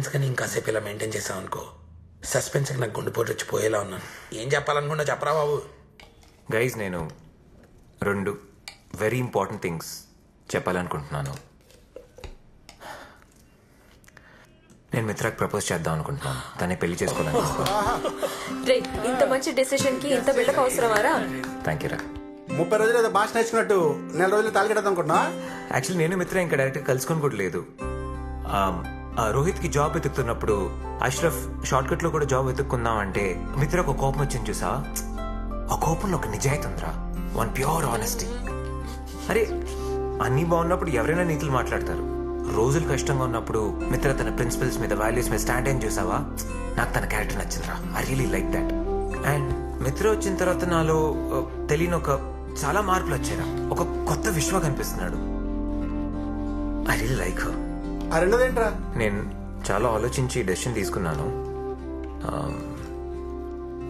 Silence కానీ ఇంకాసేపు ఇలా మెయింటైన్ చేసావు అనుకో సస్పెన్స్కి నాకు గుండెపోటు వచ్చి పోయేలా ఉన్నాను. ఏం చెప్పాలనుకున్నా చెప్పరా బాబు. గైజ్ నేను రెండు వెరీ ఇంపార్టెంట్ థింగ్స్ చెప్పాలనుకుంటున్నాను. నేను మిత్రకు ప్రపోజ్ చేద్దాం అనుకుంటున్నాను. తనే పెళ్ళి చేసుకోవాలనుకుంటున్నాను రే ఇంత మంచి డెసిషన్కి ఇంత బిల్డప్ అవసరమారా? థ్యాంక్ యూ రా. ముప్పై రోజులు ఏదో భాష నేర్చుకున్నట్టు నెల రోజులు తాలిగడదాం అనుకుంటున్నా యాక్చువల్లీ నేను మిత్ర ఇంకా డైరెక్ట్ కలుసుకొని కూడా లేదు. ఆ రోహిత్కి జాబ్ వెతుకుతున్నప్పుడు అష్రఫ్ షార్ట్ కట్లో కూడా జాబ్ వెతుక్కుందాం అంటే మిత్ర ఒక కోపం వచ్చింది చూసా? ఆ కోపంలో ఒక నిజాయితీ ఉందిరా. వన్ ప్యూర్ ఆనెస్టీ అరే అన్నీ బాగున్నప్పుడు ఎవరైనా నీతులు మాట్లాడతారు. రోజులు కష్టంగా ఉన్నప్పుడు మిత్ర తన ప్రిన్సిపల్స్ మీద వాల్యూస్ మీద స్టాండ్ ఏం చూసావా? నాకు తన character నచ్చిందిరా. I really like that and Mitra వచ్చిన తర్వాత నాలో తెలియని ఒక చాలా మార్పులు వచ్చాయిరా. ఒక కొత్త విశ్వ కనిపిస్తున్నాడు. ఐ రియలీ లైక్ హర్ ఆ రెండోదేంట్రా నేను చాలా ఆలోచించి డెసిషన్ తీసుకున్నాను.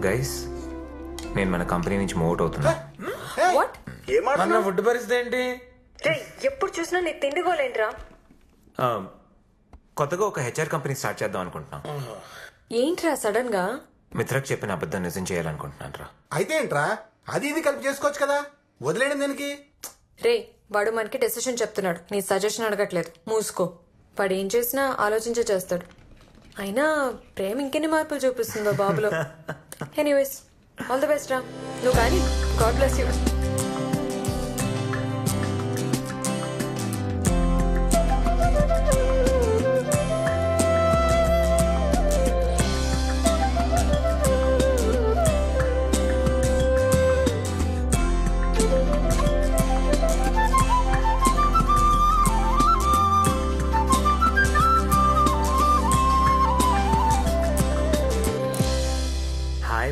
గైస్ నేను మన కంపెనీ నుంచి మూవ్ అవుతున్నా. వాట్ మన ఫుడ్ పరిస్థితి ఏంటి? రే ఎప్పుడు చూసినా నీ తిండిగోలేంట్రా కొత్తగా ఒక హెచ్ఆర్ కంపెనీ స్టార్ట్ చేద్దాం అనుకుంటున్నాం. ఏంట్రా సడన్గా? మిత్రకు చెప్పిన అబద్ధం నిజం చేయాలనుకుంటున్నాను రా అయితే ఏంట్రా? అది ఇది కలిపి చేసుకోవచ్చు కదా? వదిలేయడం దానికి? రే వాడు మనకి డెసిషన్ చెప్తున్నాడు. నీ సజెషన్ అడగట్లేదు. మూసుకో. వాడు ఏం చేసినా ఆలోచించే చేస్తాడు. అయినా ప్రేమ ఇంకెన్ని మార్పులు చూపిస్తుందో బాబులో. ఎనీవేస్ ఆల్ ది బెస్ట్ రా. నువ్వు కానీ గాడ్ బ్లెస్ యూ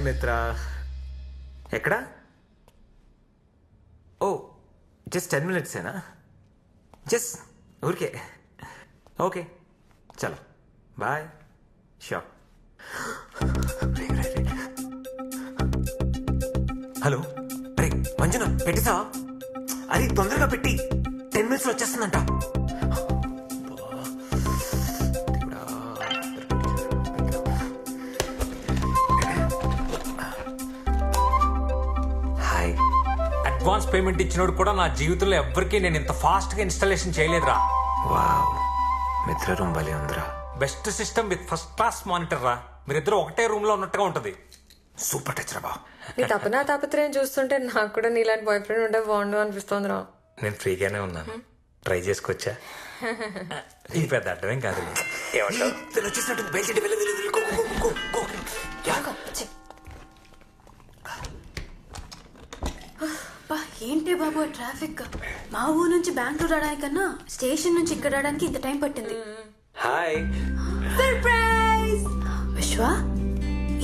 మిత్ర. ఎక్కడా? ఓ జస్ట్ టెన్ మినిట్సేనా జస్ట్ ఊరికే. ఓకే చలో. బాయ్ షో హలో రే మంజున పెట్టిసా అది తొందరగా పెట్టి టెన్ మినిట్స్ వచ్చేస్తుందంట. అడ్వాన్స్ పేమెంట్ ఇచ్చినోడు కూడా నా జీవితంలో ఎవ్వరికీ నేను ఇంత ఫాస్ట్గా ఇన్స్టాలేషన్ చేయలేదురా వావ్ మిత్ర రూమ్ భలే ఉందిరా best system with first class monitor రా మీరిద్దరు ఒకటే రూమ్లో ఉన్నట్టుగా ఉంటది సూపర్ టచ్ రా బా నీ తపనా తాపత్రయం చూస్తుంటే నాకు కూడా నీలాంటి బాయ్ ఫ్రెండ్ ఉంటే బాగుండు అనిపిస్తుంది రా నేను ఫ్రీగానే ఉన్నాను ట్రై చేసుకోవచ్చా ఇది పెద్ద అడ్డమేం కాదు ఏమంటావు వచ్చేసినట్టు బయలుదేరి ఏంటి బాబు ట్రాఫిక్? మా ఊరు నుంచి బెంగళూరు రావడానికన్నా స్టేషన్ నుంచి ఇక్కడ రావడానికి ఇంత టైం పట్టింది. హాయ్. సర్ప్రైజ్! విశ్వ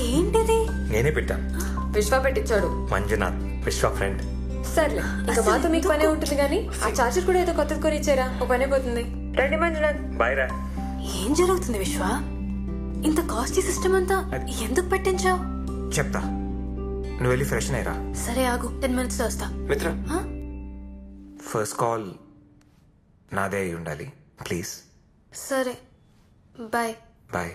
ఏంటిది? నేనే పెట్టాను విశ్వ పెట్టించాడు. మంజునాథ్ విశ్వ ఫ్రెండ్. సర్లే ఇంకా మాతో మీకు పనే ఉంటుంది కానీ ఆ చార్జర్ కూడా ఏదో కొత్తది కొని ఇచ్చారా ఒక పని అయిపోతుంది రండి మంజునాథ్. బాయ్ రా. ఏం జరుగుతుంది విశ్వ? ఇంత కాస్ట్లీ సిస్టమ్ అంతా ఎందుకు పెట్టించావు? చెప్తా. నువ్వు వెళ్ళి ఫ్రెష్ అయ్యరా సరే ఆగు. టెన్ మినిట్స్ వస్తా. మిత్ర? ఫస్ట్ కాల్ నాదే అయి ఉండాలి. ప్లీజ్ సరే. Bye bye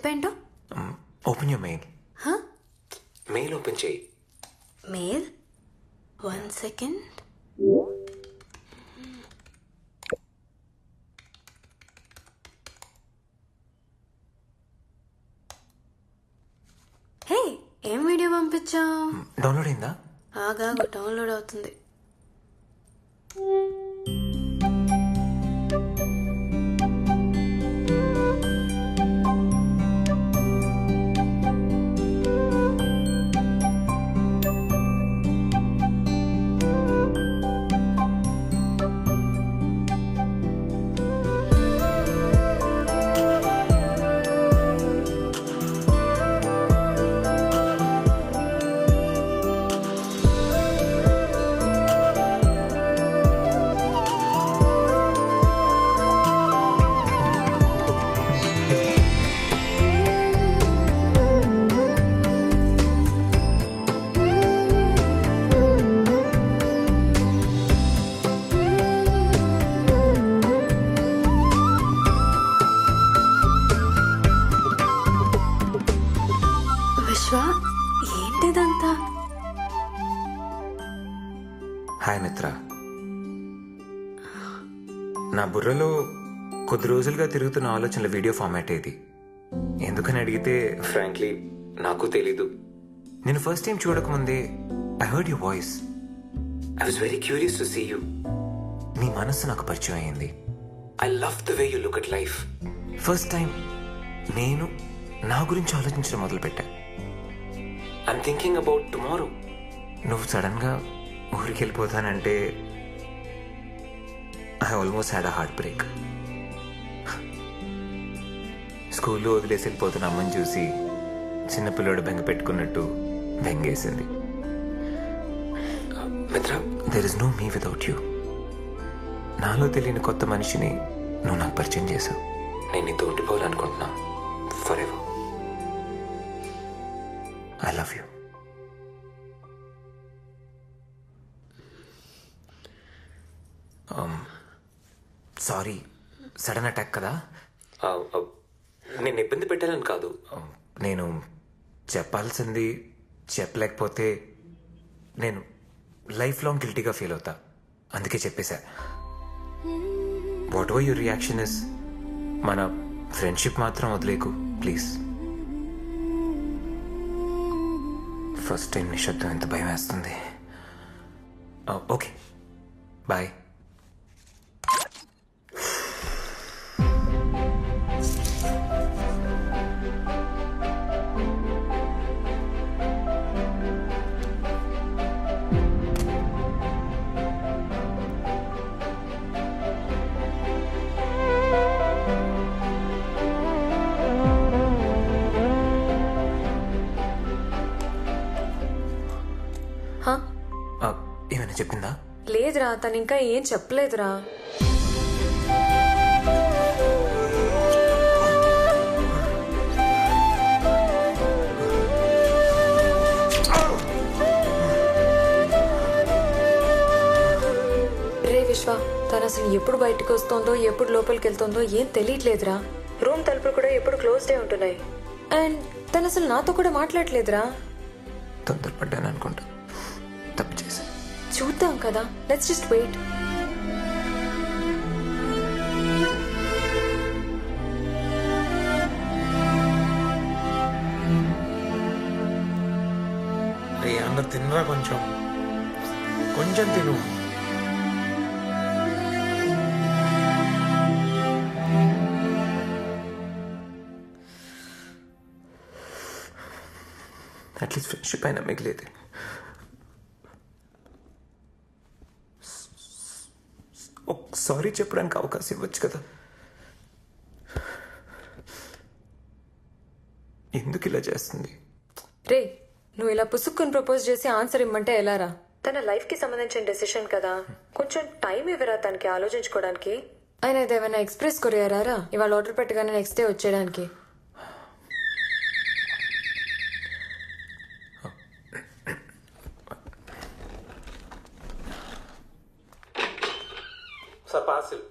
చెప్పేంటో? Open you mail? Mail open చేయి. మెయిల్ వన్ సెకండ్ హే ఏం వీడియో పంపించావు? డౌన్లోడ్ అయిందా? ఆగా డౌన్లోడ్ అవుతుంది. హాయ్ మిత్ర. నా బుర్రలో కొద్ది రోజులుగా తిరుగుతున్న ఆలోచనల వీడియో ఫార్మాట్ ఏది? ఎందుకని అడిగితే ఫ్రాంక్లీ నాకు తెలీదు. నేను first time చూడకముందే I heard you voice I was very curious to see you నీ మనస్సు నాకు పరిచయం అయింది. I love the way you look at life first time నేను నా గురించి ఆలోచించడం మొదలుపెట్టా. ఐమ్ థింకింగ్ అబౌట్ టుమారో నువ్వు సడన్గా ఊరికి వెళ్ళిపోతానంటే I almost had a heart break స్కూల్లో వదిలేసి వెళ్ళిపోతున్న అమ్మని చూసి చిన్నపిల్లోడు బెంగ పెట్టుకున్నట్టు బెంగేసింది. Mitra. There is no me without you నాలో తెలియని కొత్త మనిషిని నువ్వు నాకు పరిచయం చేశావు. నేను నీతో ఉండిపోవాలనుకుంటున్నా. Forever I love you sorry sudden attack కదా? నేను ఇబ్బంది పెట్టాలని కాదు. నేను చెప్పాల్సింది చెప్పలేకపోతే నేను లైఫ్ లాంగ్ గిల్టీగా ఫీల్ అవుతా. అందుకే చెప్పేశా. Whatever your reaction is మన ఫ్రెండ్షిప్ మాత్రం వదిలేకు ప్లీజ్ ఫస్ట్ టైం నిశ్శబ్దం ఎంత భయం వేస్తుంది. ఓకే బాయ్ ఏమైనా చెప్పిందా? లేదురా తను ఇంకా ఏం చెప్పలేదురా. రే విశ్వ తను అసలు ఎప్పుడు బయటకు వస్తుందో ఎప్పుడు లోపలికి వెళ్తుందో ఏం తెలియట్లేదురా. రూమ్ తలుపులు కూడా ఎప్పుడు క్లోజ్డ్ అయి ఉంటున్నాయి. అండ్ తను అసలు నాతో కూడా మాట్లాడలేదురా. తొందరపడ్డాను అనుకుంటా. కదా? లెట్స్ జస్ట్ వెయిట్ అన్న తినరా కొంచెం? కొంచెం తిను. అట్లీస్ట్ ఫ్రెండ్షిప్ అయినా మిగిలేదు. సారీ చెప్పడానికి అవకాశం ఇవ్వచ్చు కదా. ఎందుకు ఇలా చేస్తుంది? రే నువ్వు ఇలా పుసుక్కుని ప్రపోజ్ చేసి ఆన్సర్ ఇమ్మంటే ఎలారా తన లైఫ్కి సంబంధించిన డెసిషన్ కదా. కొంచెం టైం ఇవ్వరా తనకి ఆలోచించుకోవడానికి? ఆయన ఏదేమైనా ఎక్స్ప్రెస్ కొరియారా ఇవాళ ఆర్డర్ పెట్టగానే next day వచ్చేయడానికి. Sir parcel.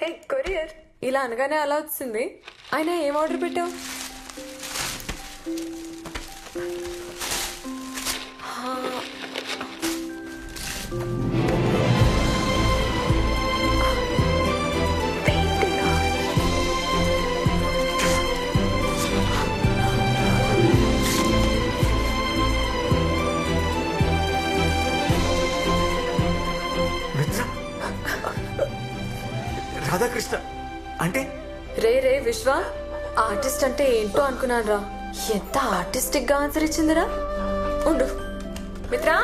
Hey courier. ఇలా అనగానే అలా వచ్చింది. ఆయన ఏం ఆర్డర్ పెట్టావు? మిత్ర రాధాకృష్ణ అంటే? రే రే విశ్వ ఆర్టిస్ట్ అంటే ఏంటో అనుకున్నాను రా ఎంత ఆర్టిస్టిక్గా ఆన్సర్ ఇచ్చిందిరా? ఉండు. మిత్రా?